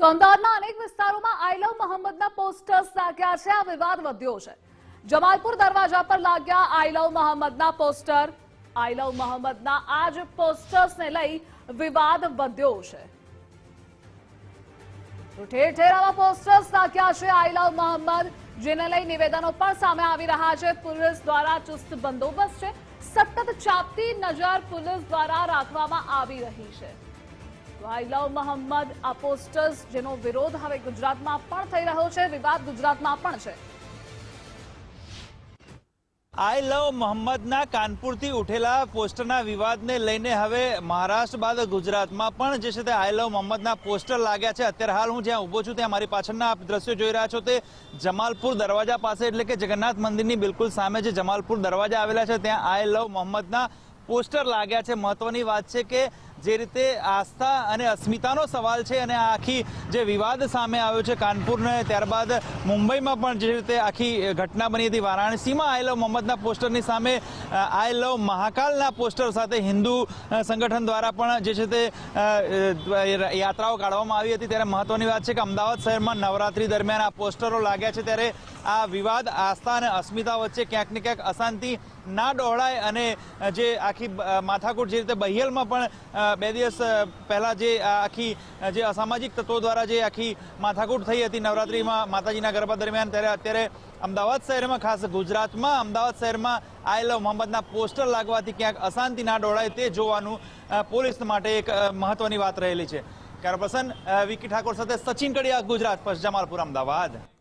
તો અમદાવાદના અનેક વિસ્તારોમાં આઈ લવ મોહમ્મદના પોસ્ટર્સ લાગ્યા છે. આ વિવાદ વધ્યો છે. જમાલપુર દરવાજા પર લાગ્યા આઈ લવ મોહમ્મદના પોસ્ટર આઈ લવ મોહમ્મદના આ જ પોસ્ટર્સને લઈ વિવાદ વધ્યો છે. ઠેર ઠેર આવા પોસ્ટર્સ નાખ્યા છે આઈ લવ મોહમ્મદ, જેને લઈ નિવેદનો પણ સામે આવી રહ્યા છે. પોલીસ દ્વારા ચુસ્ત બંદોબસ્ત છે. સતત ચાપતી નજર પોલીસ દ્વારા રાખવામાં આવી રહી છે. આઈ લવ મોહમ્મદ આ પોસ્ટર્સ જેનો વિરોધ હવે ગુજરાતમાં પણ થઈ રહ્યો છે, વિવાદ ગુજરાતમાં પણ છે. આઈ લવ મોહમ્મદના કાનપુરથી ઉઠેલા પોસ્ટરના વિવાદને લઈને હવે મહારાષ્ટ્ર બાદ ગુજરાતમાં પણ જે છે તે આઈ લવ મોહમ્મદના પોસ્ટર લાગ્યા છે. અત્યારે હાલ હું જ્યાં ઊભો છું ત્યાં મારી પાછળના આપ દ્રશ્યો જોઈ રહ્યા છો તે જમાલપુર દરવાજા પાસે, એટલે કે જગન્નાથ મંદિરની બિલકુલ સામે જે જમાલપુર દરવાજા આવેલા છે, ત્યાં આઈ લવ મોહમ્મદના પોસ્ટર લાગ્યા છે. મહત્વની વાત છે કે જે રીતે આસ્થા અને અસ્મિતાનો સવાલ છે અને આ આખી જે વિવાદ સામે આવ્યો છે કાનપુરને, ત્યારબાદ મુંબઈમાં પણ જે રીતે આખી ઘટના બની હતી. વારાણસીમાં આઈ લવ મોહમ્મદના પોસ્ટરની સામે આઈ લવ મહાકાલના પોસ્ટર સાથે હિન્દુ સંગઠન દ્વારા પણ જે છે તે યાત્રાઓ કાઢવામાં આવી હતી. ત્યારે મહત્વની વાત છે કે અમદાવાદ શહેરમાં નવરાત્રી દરમિયાન આ પોસ્ટરો લાગ્યા છે. ત્યારે આ વિવાદ, આસ્થા અને અસ્મિતા વચ્ચે ક્યાંક ને ક્યાંક અશાંતિ ના ડહોળાય અને જે આખી માથાકૂટ જે રીતે બહિયલમાં પણ બે દિવસ પહેલાં જે આખી જે અસામાજિક તત્વો દ્વારા જે આખી માથાકૂટ થઈ હતી નવરાત્રિમાં માતાજીના ગરબા દરમિયાન, ત્યારે અત્યારે અમદાવાદ શહેરમાં, ખાસ ગુજરાતમાં અમદાવાદ શહેરમાં આઈ લવ મોહમ્મદના પોસ્ટર લાગવાથી ક્યાંક અશાંતિ ના ડોળાય તે જોવાનું પોલીસ માટે એક મહત્વની વાત રહેલી છે. કારણ પ્રસન્ન વિકી ઠાકોર સાથે સચિન કડિયા, ગુજરાત પશ્ચ જમાલપુર, અમદાવાદ.